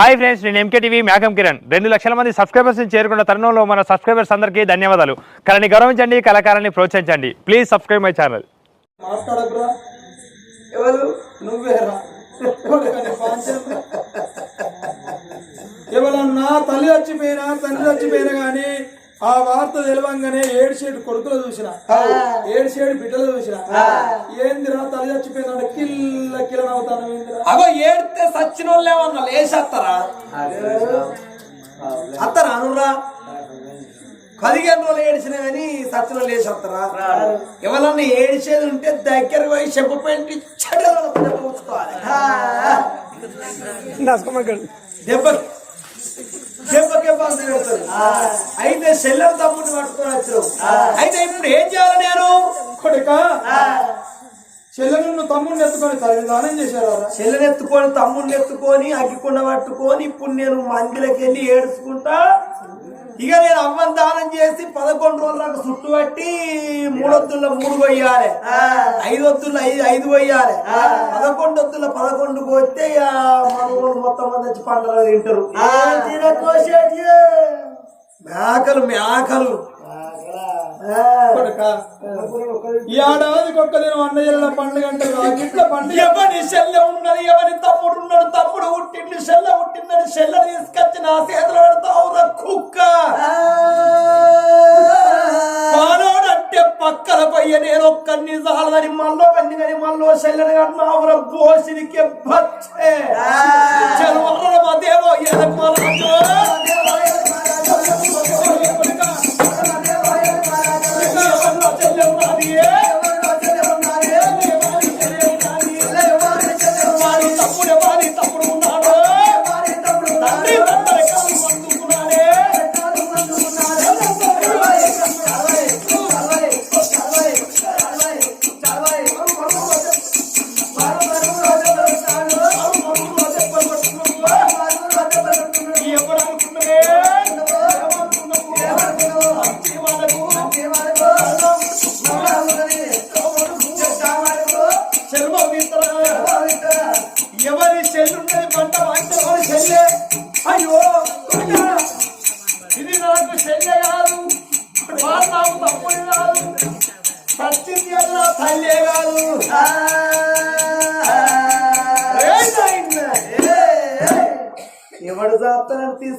Hi friends నేను MKTV మేఘం కిరణ్. రెండు లక్షల మంది సబ్స్క్రైబర్స్ చేరుకున్న తరుణంలో మన సబ్స్క్రైబర్స్ అందరికీ ధన్యవాదాలు. కళని గౌరవించండి కళాకారాన్ని ప్రోత్సహించండి. ప్లీజ్ సబ్స్క్రైబ్ మై ఛానల్ ఎవరు? నువ్వేరా ఎవరన్నా తల్లి వచ్చిపోయినా తండ్రి వచ్చిపోయినా కానీ ఆ వార్త తెలవంగానే ఏడు షేడు కొడుకులు చూసిన. ఏడు షేడు బిడ్డలు చూసిన. ఏందిరా తల్లి చచ్చిపోయిందంటే కిల్ల కిల్ల అవుతాను అగో ఏడితే సచ్చిన వాళ్ళు ఏమన్నా లేచేస్తారా అత్తరా అనురా పదిహేను రోజులు ఏడిచినా కానీ వాళ్ళు లేచేస్తారా ఎవరన్నా ఏడిచేది ఉంటే దగ్గర పోయి చెప్పు పెట్టి చెడ్డకోవాలి దెబ్బ దెబ్బకే బాధ సెల్లర్ తమ్ముడిని పట్టుకొని వచ్చారు అయితే ఇప్పుడు ఏం చేయాలి నేను? కొడుక. చెల్లెను తమ్ముడిని ఎత్తుకొని తల్లి దానం చేశారా? చెల్లెనెత్తుకొని తమ్ముడిని ఎత్తుకొని అగ్గికుండ పట్టుకొని ఇప్పుడు నేను మందిలోకి వెళ్ళి ఏడుచుకుంటా. ఇక నేను అమ్మని దానం చేసి పదకొండు రోజులకు చుట్టు పట్టి మూడొత్తుల్లో మూడు కొయ్యాలి. ఐదు వత్తుల్లో ఐదు ఐదు కొయ్యాలి. పదకొండు వత్తుల్లో పదకొండు ఇక మన మొత్తం మంది వచ్చి పండుగ తింటారు. మేకలు మేకలు. ఈ ఏడాదికి ఒక్క దినం అన్నయ్యల పండుగ గిట్ల పండుగ. ఎవరి సెల్ల ఉన్నది ఎవరి తమ్ముడు ఉన్నాడు తమ్ముడు పుట్టిండు సెల్ల పుట్టిందని సెల్ల తీసుకొచ్చి నా చేతిలో పెడతావు కుక్క. పాలోడు అంటే పక్కల పయ్య నేను ఒక్కరిని చాలని మళ్ళీ బండి కానీ మళ్ళీ సెల్లని కన్నావురా బోసినికి బచ్చే. చలవర మదేవో ఎనక మరాజు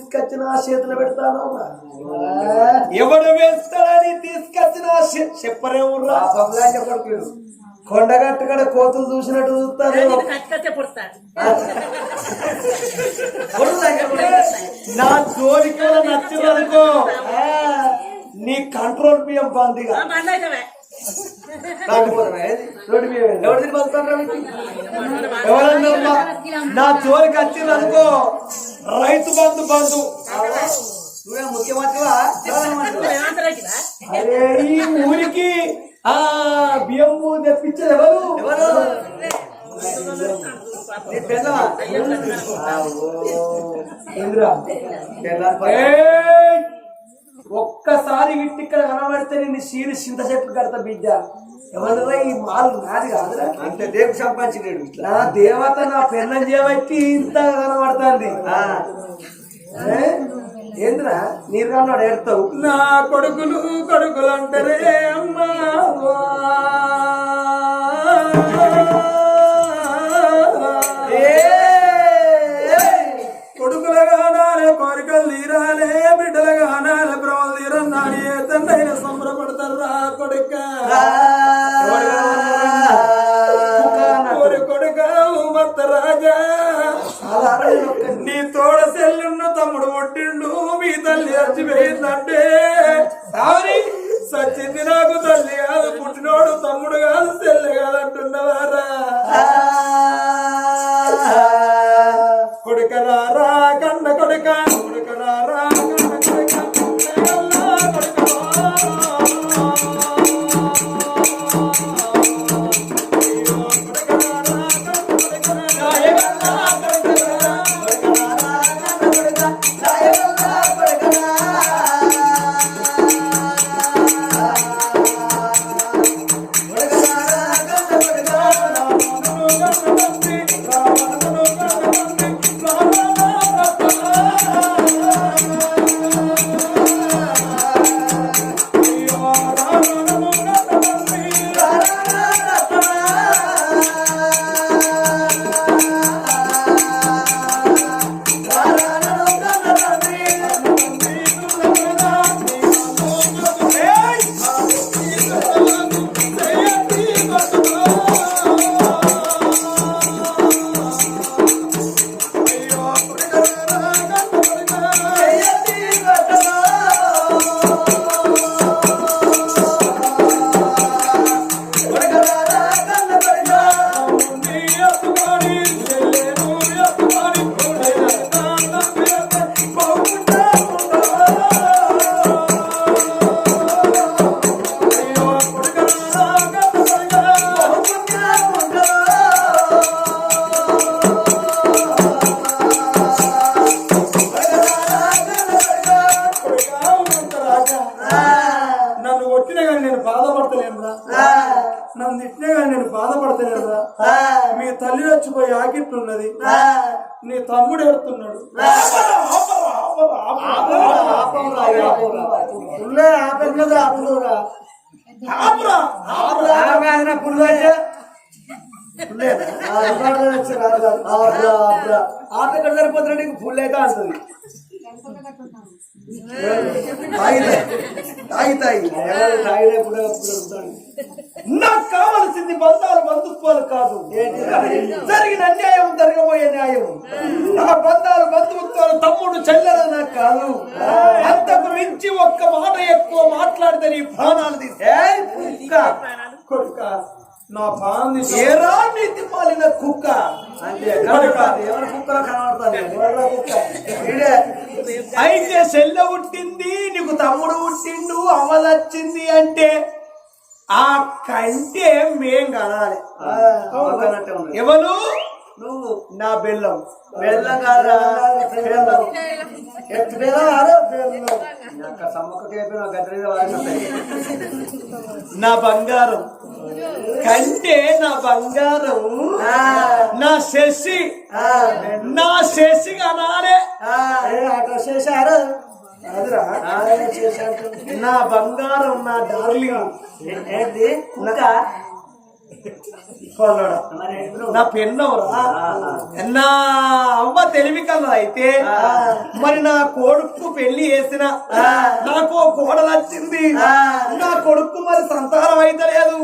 జాతరని తీసుకొచ్చి నా చేతిలో పెడతాను ఎవడు వేస్తాడని తీసుకొచ్చి నా చే- చెప్పరే ఊర్రా కొండగట్టు కడ కోతులు చూసినట్టు చూస్తాను నా జోలికి నచ్చిందనుకో నీ కంట్రోల్ బియ్యం పందిగా ఎవరన్నా నా- నా జోలికి వచ్చిందనుకో రైతు బంధు బంధు. అరే ఈ ఊరికి ఆ బియ్యం తెప్పించేది ఎవరు? ఏయ్! ఒక్కసారి ఇట్టి ఇక్కడ కనబడితే నేను సీని చింత చెట్టు కడతా బిడ్డ. ఎవరన్నా ఈ మాలు నాది కాదురా. అంతే దేకు సంపాదించినాడు ఇట్లా. నా దేవత నా పెన్నం చేయబట్టి ఇంత కనబడుతుంది? ఏందిరా? నీరు కన్నాడు ఏడతావు. నా కొడుకులు కొడుకులు అంటారే అమ్మా కోరికలు తీరాలే బిడ్డలు కానాలే బ్రహ్మలు తీరన్నాడు ఏ తండ్రి సంబరపడతారు రా కొడుక కొడుక ఉమత్త రాజా. నీ తోడ సెల్లున్న తమ్ముడు పుట్టిండు మీ తల్లి చచ్చిపోయిందంటే సారీ సచ్చింది నాకు తల్లి కాదు పుట్టినోడు తమ్ముడు కాదు సెల్లి కాదంటున్నవారా ఆకిట్లున్నది నీ తమ్ముడు ఎడుతున్నాడు. పుల్లే ఆపెన్నది ఆపుదురా ఆపురా. ఆమె పుల్లే ఆమె ఎక్కడ సరిపోతున్నా నీకు నాకు కావలసింది బంధాలు బంధుత్వాలు కాదు. జరిగిన అన్యాయం జరగబోయే న్యాయం. నా బంధాలు బంధుత్వాలు తమ్ముడు చెల్లెలు నాకు కాదు. అంతకు మించి ఒక్క మాట ఎక్కువ మాట్లాడితే నీ ప్రాణాలు తీసే కొడుక నా ఏరా నీతి పాలిన కుక్క? ఎవరి కుక్కలో కనబడుతుంది? కుక్క. అయితే చెల్ల పుట్టింది నీకు తమ్ముడు పుట్టిండు అవలొచ్చింది అంటే ఆ కంటే మేం కనాలి. ఎవరు? నువ్వు. నా బెల్లం. బెల్లం. కాదా బెల్లం. ఎత్తు నా బంగారం. కంటే నా బంగారం నా శశి నా శశి అట్లా చేశారు? నా బంగారం నా డార్లింగ్. ఏంటి? కుక్క? కొల్లడా. నా పెన్నవరా నా అవ్వ తెలివి కల అయితే మరి నా కొడుకు పెళ్ళి చేసిన నాకు కోడలు వచ్చింది. నా కొడుకు మరి సంతానం అయితలేదు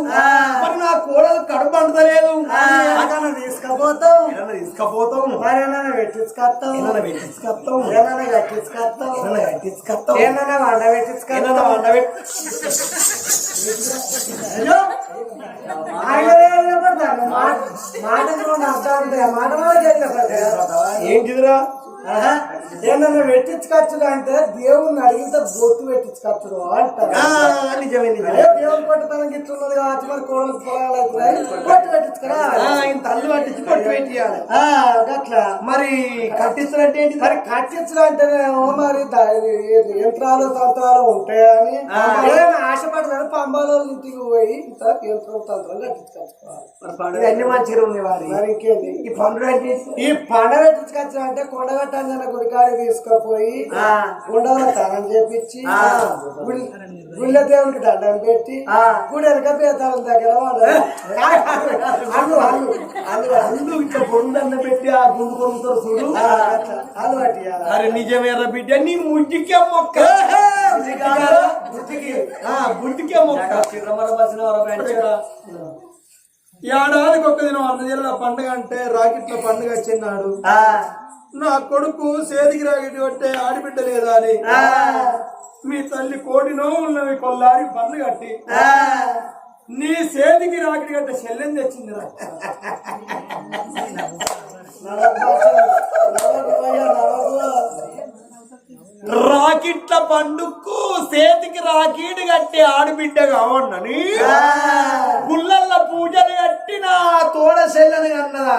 మరి నా కోడలు కడుపు అంటలేదు అక్కడ తీసుకపోతావు తీసుకపోతాం. మరి ఏమైనా పెట్టించుకొస్తావు ఏమైనా పెట్టించుకొస్తాం. ఏమైనా కట్టించుకొస్తావు ఏమైనా కట్టించుకొస్తాం. ఏమైనా వండ వంట పెట్టి మాట అర్థం మాట మాట ఏంటిదిరా? ఏమన్నా పెట్టించుకొచ్చుడు అంటే దేవుణ్ణి అడిగితే బొట్టు పెట్టించుకొచ్చుడు అంటారు. నిజమే నిజమే. దేవుని పట్టుదలం గిట్లున్నది కాబట్టి మరి కోడలు పొలాలు అవుతున్నాయి. బొట్టు పెట్టించుకురా అల్లు పట్టించి పట్టు పెట్టియాలి ఆ, గట్లా. మరి కట్టిస్తున్నట్టు ఏంటి మరి కట్టించడం అంటేనేమో మరి యంత్రాలు తంత్రాలు ఉంటాయని. ఆశపడతారు? పంబాలో ఇంటికి పోయి ఇంత యంత్రం తంత్రం కట్టించుకోవాలి ఇది అన్ని మంచిగా ఉంది వారి మరి ఇంకేంటి? ఈ పండుగ ఈ పండగ పెట్టించుకొచ్చా అంటే కొండగట్టంజన గుడికాడి తీసుకుపోయి గుండల తనం చేపించి గుడి- గుళ్ళ దేవునికి దండం పెట్టి గుడి వెనక పేతాల దగ్గర వాడు. అల్లు అల్లు అల్లు. అందు ఇట్లా బొందన్న పెట్టి ఆ గుండు కొనుక్తారు చూడు. పట్టియాలి అరే నిజమేరా బిడ్డ నీ ముడ్డికే మొక్క. బుద్ధికి మొక్క. చిరమర బసిన వర పెంచరా ఏడాదికి ఒక్క దినం అన్న జిల్లా పండుగ అంటే రాకెట్ల పండుగ వచ్చినాడు నా కొడుకు సేదికి రాకెట్ కొట్టే ఆడిబిడ్డ లేదా అని. మీ తల్లి కోడి నోవున్నవి కొల్లారి బండ్లు కట్టి. నీ సేదికి రాకెట్ కట్టే శల్యం తెచ్చిందిరా రాకెట్ల పండుగకు సేతికి రాకీడు కట్టి ఆడబిడ్డ కావన్నని గుళ్ళల్ల పూజలు కట్టి నా తోడ చెల్లని అన్నదా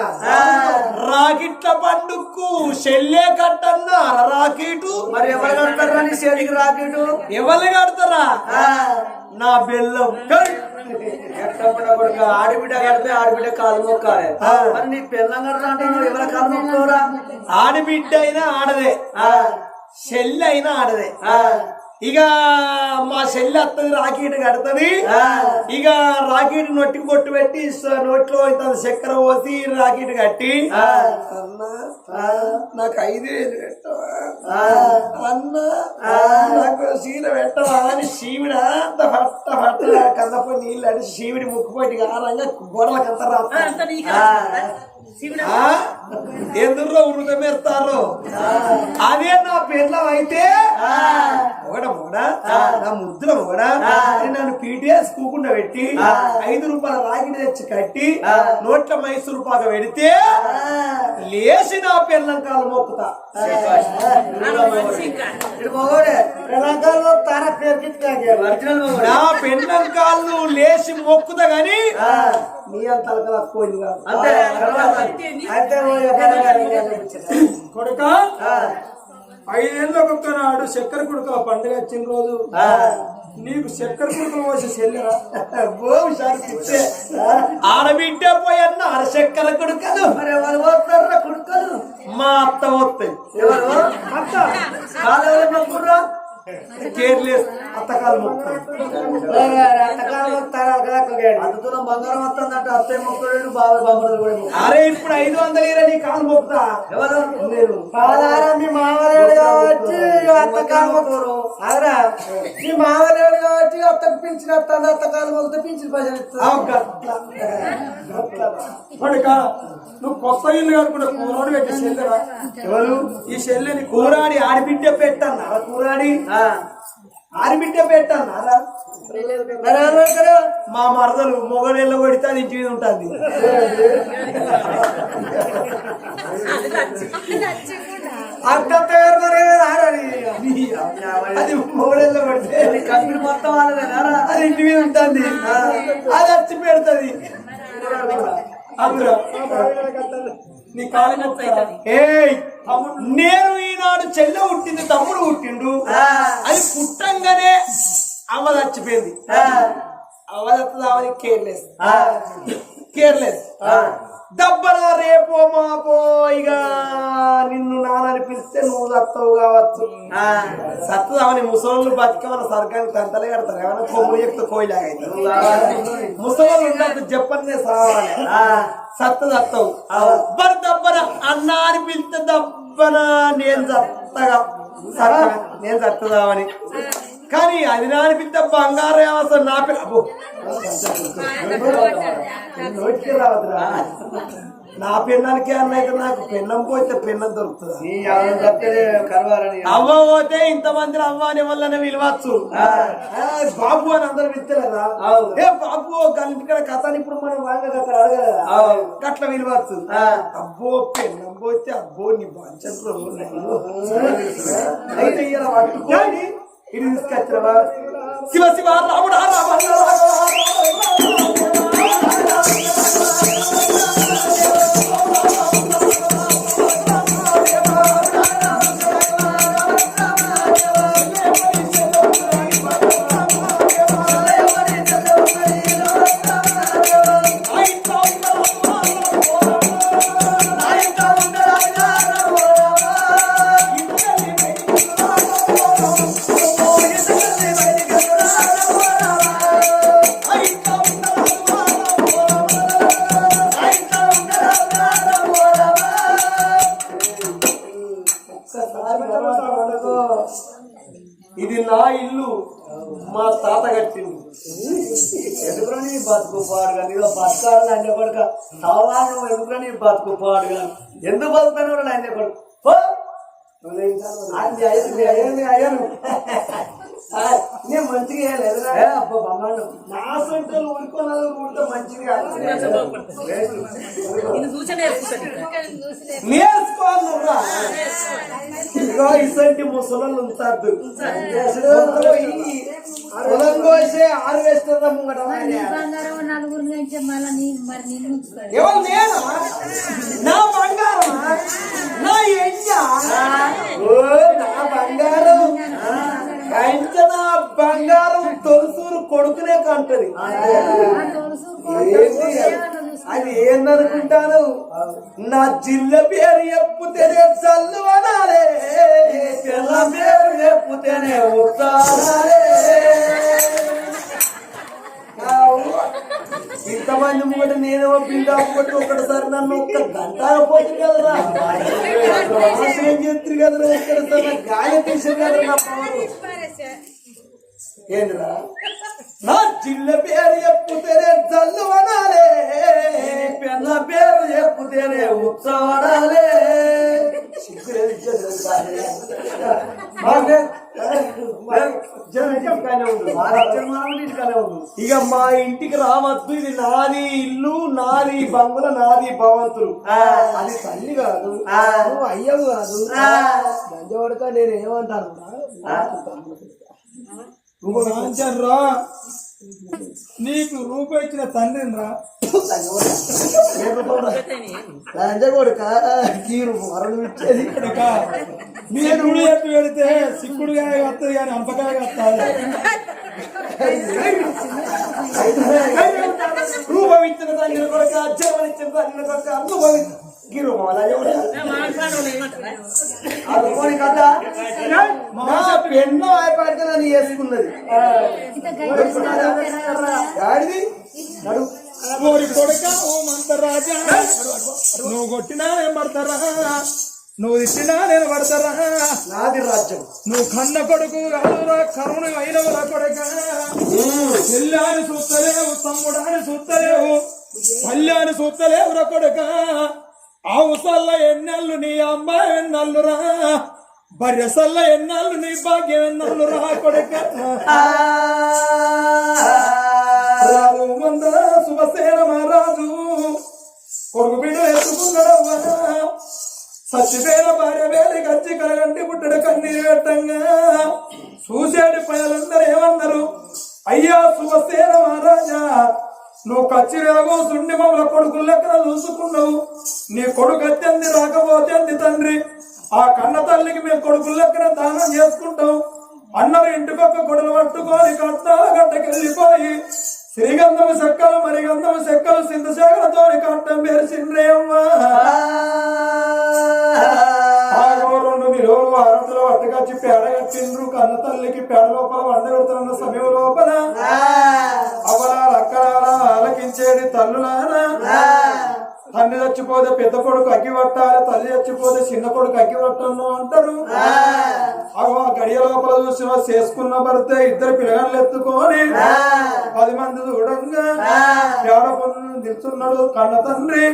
రాకెట్ల పండుగకు చెల్లే కట్టన్నా రాకెటు. మరి ఎవరు కడతారు నీ చేతికి రాకెట్? ఎవరు కడతారా? నా బెల్లం. కొడుకు ఆడబిడ్డ కడితే ఆడబిడ్డ కాలు మొక్కాలి. మరి నీ పిల్లం కడతా అంటే నువ్వు ఎవరి కాలు మొక్కుకోరా ఆడబిడ్డ అయినా ఆడదే. చెల్లి అయినా ఆడదే. ఇక మా చెల్లి అత్తది రాకెట్ కడుతుంది. ఇక రాకెట్ నొట్టికి పొట్టు పెట్టి నోట్లో ఇంత చక్కెర పోసి రాకెట్ కట్టి. అన్నా నాకు ఐదు వేలు పెట్టవా? అన్నా నాకు చీర పెట్టవా అని శివుడు అంత పట్ట పట్ట కన్నపో నీళ్ళు అని శివుడి ముక్కుపోయి ఆరంగా గోడలకు అంత రాస్తా ఎందులో వృధ పెడతారు అదే నా పిల్లం అయితే? ఒకట మొగడా నా ముద్దుల మొగడా అని నన్ను పీటీఎస్ కూకుండా పెట్టి ఐదు రూపాయల రాగిడి తెచ్చి కట్టి నోట్ల మైసూరు పాక పెడితే లేచి నా పిల్లం కాలు మొక్కుతా నా పెళ్ళం కాళ్ళు లేచి మొక్కుతా గాని నీ అంత పోయింది కాదు. కొడుక ఐదేళ్ళ ఒక్క నాడు చక్కెర కొడుకు పండుగ వచ్చిన రోజు నీకు చక్కెర కుడుకులు పోసే చెల్లెరా. ఆడబిడ్డ పోయన్న అరశక్కల కొడుకలు. మరి ఎవరు పోతారా కుడుకలు? మా అత్త వస్తాయి ఎవరు? అత్త. కాలు ఎవరు కేర్లెస్ అత్తకాలు మొత్తం అందుతున్న బంగారం వస్తుందంట అత్తయ్య మొక్కడు బాగా బంగారు కూడా. అరే ఇప్పుడు ఐదు వందల ఇరవై నీ కాలు మొక్కుతా. ఎవరు? మీ మామలేడు కాబట్టి అత్తకాలు మొక్కరు అదరా మీ మామలేడు కాబట్టి అత్తకు పింఛన్ వస్తుంది అత్తకాలు మొక్కితే పింఛన్ పైసలు నువ్వు కొత్త ఇల్లు కనుకుంటే కూరోడు పెట్టి చెల్లెరా? ఎవరు? ఈ చెల్లెని కూరాడి ఆడిబిడ్డ పెట్టన్నారా కూరాడి? ఆ. ఎవరు పెడతారు? మా మరదలు మొగడేళ్ళ కొడితే అది ఇంటి మీద ఉంటుంది. మరి ఆడాలి అది. మొగడేళ్ళ కొడితే కంపెనీ మొత్తం అది ఇంటి మీద ఉంటుంది. అది వచ్చి పెడుతుంది. అందులో నీ కాలు? ఏయ్ నేను ఈనాడు చెల్లె పుట్టింది తమ్ముడు పుట్టిండు. అది పుట్టంగానే అవ్వ చచ్చిపోయింది. చచ్చదామని కేర్లెస్ కేర్లెస్ దబ్బన రేపో మాపో ఇక నిన్ను నాన్నని పిలిస్తే నువ్వు సత్తవు కావచ్చు. సత్తదామని ముసలోళ్ళు బతికమన్న సర్కారు తంతలే కడతారు. ఏమన్నా కొమ్ములు చెప్తే కోయిలాగైతే ముసలోళ్ళు ఉన్నప్పుడు చెప్పనే సావాలి. సత్త సత్తవు దబ్బన దబ్బన అన్న అని పిలిస్తే అప్పనా నేను సత్తగా సత్తగా నేను సత్తదామని కానీ అది నా అనిపిస్తే బంగారం ఏమవుతుంది నా పిల్ల. అబ్బో. నోటికి రావద్దురా. నా పెన్నానికి అన్నైతే నాకు. పెన్నం పోతే పెన్నం దొరుకుతుంది? అవ్వ పోతే ఇంతమంది అవ్వ అనే వల్లనే విలువచ్చు ఆ, బాబు అని అందరు అవును. ఏ బాబు ఇక్కడ కథని ఇప్పుడు మనం వాళ్ళకి అక్కడ అడగలదా? అవును. గట్ల విలువచ్చు. అబ్బో పెన్నం పోతే అబ్బో నీ బాంచంలో అయితే ఇలా పట్టుకోని ఇది తీసుకొచ్చినవా శివ శివ రాముడా రామ. బతకాలని అన్నీ కొడుక సవాలు ఎందుకు నీ బతుకు పాడుగా? ఎందుకు బతుకుతాను అన్నీ కొడుకు నేను మంచిగా. నా సొంతలు ఊరుకున్నది ఊరితో మంచిగా నేర్చుకోవాలరా ఇగో ఇసంటి ముసలు ఉంచద్దు పొలం కోసే హార్వెస్టర్ ముంగట? బంగారం నలుగురు నుంచి మళ్ళీ మరి ఎవరు నేనా? నా బంగారం నా ఎంజ? ఓ నా బంగారం. కంచ నా బంగారం తొలుసూరు కొడుకునే కంటది. అది ఏందనుకుంటాను? నా జిల్ల పేరు ఎప్పుతేనే చల్లు అనాలే పిల్ల పేరు ఎప్పుతేనే ఉత్తాలే ఇంతమంది ముంగట నేనేమో బిల్డా కొట్టి ఒకటిసారి నన్ను ఒక్క గంట పోతుంది కదరా. ఏం చేస్తారు కదరా? ఒక్కడిసారి గాయ తీసారు కదరా ఏంద్రా? నా జిల్ల పేరు చెప్పుతేనే జల్లు అనాలే. పెన్న పేరు చెప్పుతేనే ఉత్సవడాలే ఇక మా ఇంటికి రావద్దు. ఇది నాది ఇల్లు నాది బంగుల నాది భవంతులు. అది తల్లి కాదు అయ్యవు కాదు. లంచవడక నేను ఏమంటాను రా. నీకు రూపాయి ఇచ్చిన తండ్రిని రా. మీరు గుడి ఎట్టు పెడితే సిక్కుడుగా వస్తుంది కానీ అంపకాయ వస్తుంది. రూపమిచ్చిన తండ్రి కొడుక జీవనిచ్చిన తండ్రి కొడుక అనుభవించిన గిరు అనుకోని కదా మా పెన్నో వేసుకున్నది ఇంత గడ్డి గాడిది? నడు. ఓరి కొడుక ఓ మంతరాజా నువ్వు కొట్టినా నేను పడతారా నువ్వు తిట్టినా నేను పడతారా నాది రాజ్యం. నువ్వు కన్న కొడుకు కరుణ అయినవరా కొడుక. చెల్లాని చూస్తలేవు తమ్ముడాని చూస్తలేవు పల్లెని చూస్తలేవురా కొడుక. ఆ ఉసల్ల ఎన్నెళ్ళు నీ అమ్మాయి ఎన్నల్లురా? బర్రెసల్ల ఎన్నెళ్ళు నీ భాగ్యం ఎన్నల్లురా కొడుక? రాము మందర శుభసేన మహారాజు కొడుకు బిడ్డ ఎత్తుకున్నాడవ్వా? సచ్చిపోయిన భార్య వేలి కచ్చి కలగంటి పుట్టడు కన్నీరు పెట్టంగా చూసేటి పైలందరూ ఏమన్నారు? అయ్యా శుభసేన మహారాజా నువ్వు కచ్చి సుండి మమ్మల కొడుకుల లెక్కన చూసుకున్నావు నీ కొడుకు అత్యంది రాకపోతే తండ్రి. ఆ కన్న తల్లికి మేము కొడుకుల లెక్కన దానం చేసుకుంటాం. అన్నారు పక్క కొడలు పట్టుకొని కట్టాల గడ్డకెళ్ళిపోయి శ్రీగంధము చెక్కలు మరిగంధము చెక్కలు సింధశేఖరతో కట్టం పేరు అమ్మా. నిలువలు ఆరంతులు పట్టుకొచ్చి పేడ కట్టిండ్రు కన్న తల్లికి పేడ లోపల వండ పెడుతున్న సమయం లోపల. అవలాల అక్కడాల ఆలకించేది తల్లులారా. తల్లి చచ్చిపోతే పెద్ద కొడుకు అగ్గి పట్టాలి తల్లి చచ్చిపోతే చిన్న కొడుకు అగ్గి పట్టను అంటారు. అగో గడియ లోపల చూసిన చేసుకున్న భర్త ఇద్దరు పిల్లగాళ్ళు ఎత్తుకొని పది మంది చూడంగా పేడ పొందు నిల్చున్నాడు కన్న తండ్రి.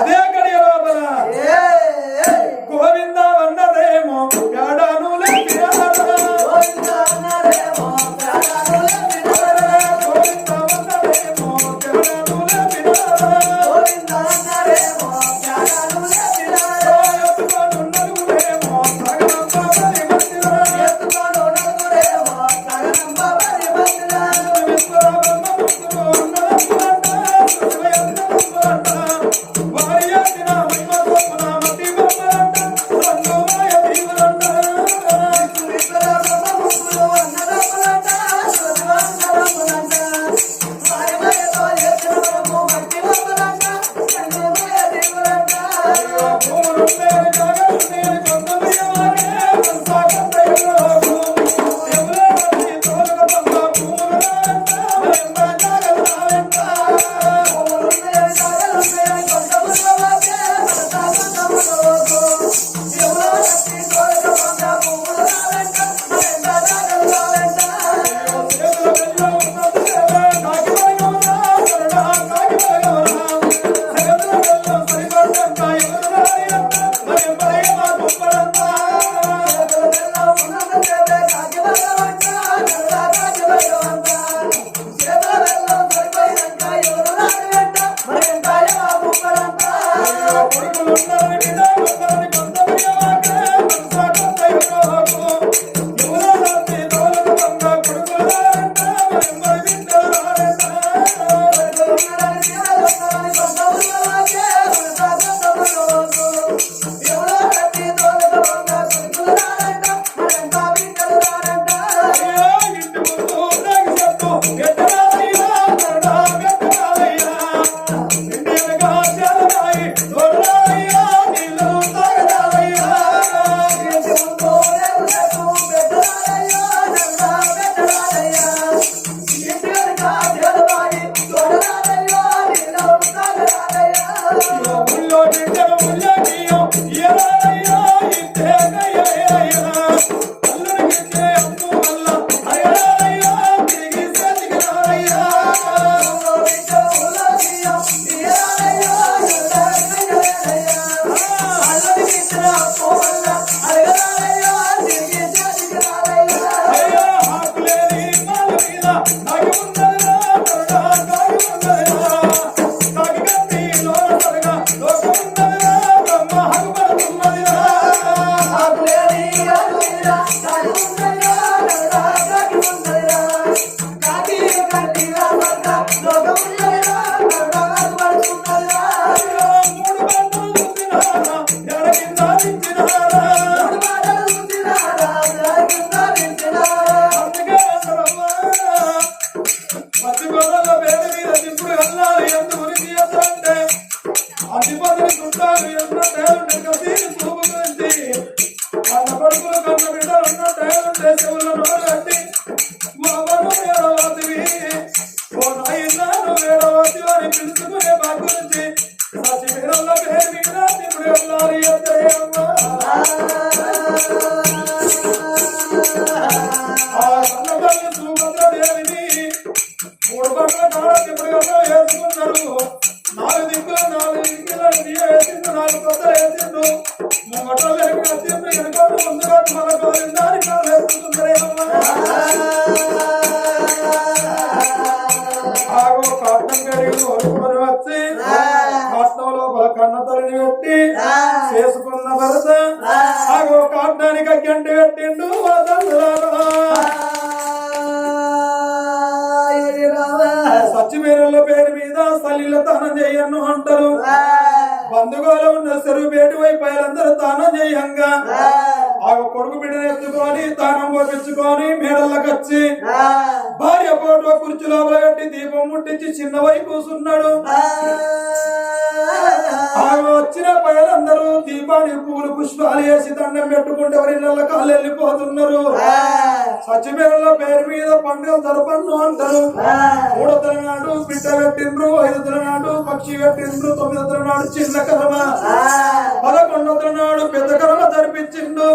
అదే గడియ లోపల. గోవింద అన్నదేమో పేడను గోవింద love. వేసిండు నాలుగు కొత్తలు వేసిండు మొగటోళ్ళు వెనక వచ్చిండు వెనుకోడు ముందు కొట్టు మన గోవిందాన్ని కాళ్ళు వేసుకుంటుందరే ఆగో కట్నం కడిగి ఒడుకుని వచ్చి కట్నం లోపల కన్న తల్లిని పేరు మీద సలీలతనం చేయను అంటారు. బంధుగోల ఉన్న సరువు పేటి వైపు అందరూ తానం చేయంగా ఆ కొడుకు బిడ్డను ఎత్తుకొని తానం పోపించుకొని మేడలకు వచ్చి భార్య పోటు కుర్చీ లోపల పెట్టి దీపం ముట్టించి చిన్నవై కూసున్నాడు ఆమె వచ్చిన పైలందరూ దీపానికి పూలు పుష్పాలు వేసి దండం పెట్టుకుంటే ఎవరి నెల కాళ్ళు వెళ్ళిపోతున్నారు. సచిమేరల పేరు మీద పండుగ జరపన్ను అంటారు. మూడొద్దల నాడు బిడ్డ పెట్టిండ్రు ఐదొద్దల నాడు పక్షి పెట్టిండ్రు తొమ్మిదొద్దల నాడు చిన్న కర్మ. పదకొండొద్దల నాడు పెద్ద కర్మ జరిపించిండు.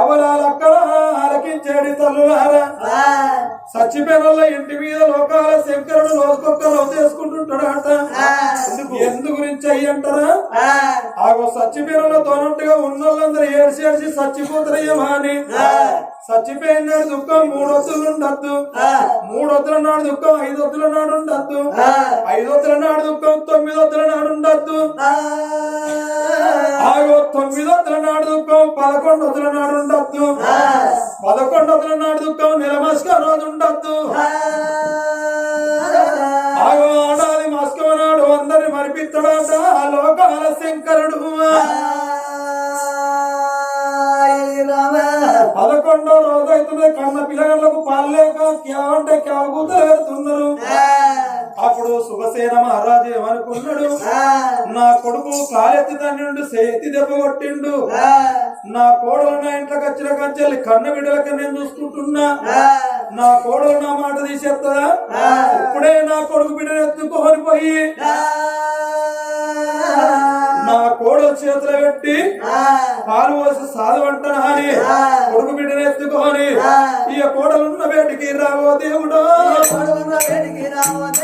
అవలాలక్కడ ఆలకించేడి తల్లులారా. సచ్చిపోయిన ఇంటి మీద లోకాల శంకరుడు రోజుకొక్కరు చేసుకుంటుంటాడట. ఎందు గురించి అయ్యంటారా ఆగో సచ్చిపోయిన తోనట్టుగా ఉన్నోళ్ళందరూ ఏడ్చి ఏడ్చి చచ్చిపోతారయ్యమా అని చచ్చిపోయిన దుఃఖం మూడొత్తులు ఉండద్దు మూడొత్తుల నాడు దుఃఖం ఐదొత్తుల నాడు ఉండద్దు ఐదొత్తుల నాడు దుఃఖం తొమ్మిదొత్తుల నాడు ఉండద్దు ఆగో తొమ్మిదొత్తుల నాడు దుఃఖం పదకొండొత్తుల నాడు ఉండద్దు పదకొండొత్తుల నాడు దుఃఖం నిలమస్క రోజు ఉండద్దు. ఆగో ఆడాది మస్కో నాడు అందరిని మరిపిస్తాడట ఆ లోకాల శంకరుడు పదకొండో రోజు అవుతుంది. కన్న పిల్లగాళ్ళకు పాలేక క్యావంటే క్యావగూత పెడుతున్నారు. అప్పుడు శుభసేన మహారాజు ఏమనుకున్నాడు? నా కొడుకు కాలెత్తి తండ్రి సేతి దెబ్బ కొట్టిండు. నా కోడలు నా ఇంట్లోకి వచ్చిన కంచెల్లి కన్న బిడ్డలకి నేను చూసుకుంటున్నా. నా కోడలు నా మాట తీసేస్తుందా ఇప్పుడే నా కొడుకు బిడ్డను ఎత్తుకొని పోయి నా కోడలు చేతులు పెట్టి పాలు పోసి సాధు అంటాను అని కొడుకు బిడ్డను ఎత్తుకొని ఈ కోడలున్న వేటికి రావో దేవుడు? ఈ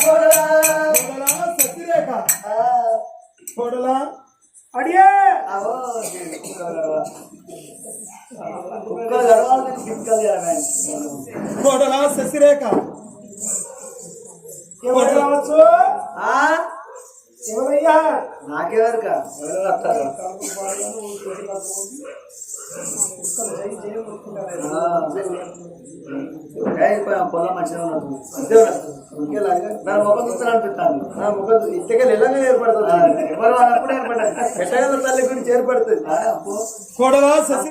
నా కోడలా. అడియే. కోడలా శశిరేఖ ఎవరు కావచ్చు? ఎవరయ్యా? వస్తారు? పొలం మంచిగా ఉన్నట్టు అంతే ఉన్నట్టు నా ముఖం చూస్తాను అనిపిస్తాను. నా ముఖం ఇట్టకెళ్ళి ఎలాగ ఏర్పడుతుంది. ఎవరు అన్నప్పుడు ఏర్పడాలి ఎట్టగల తల్లి గురించి ఏర్పడుతుంది.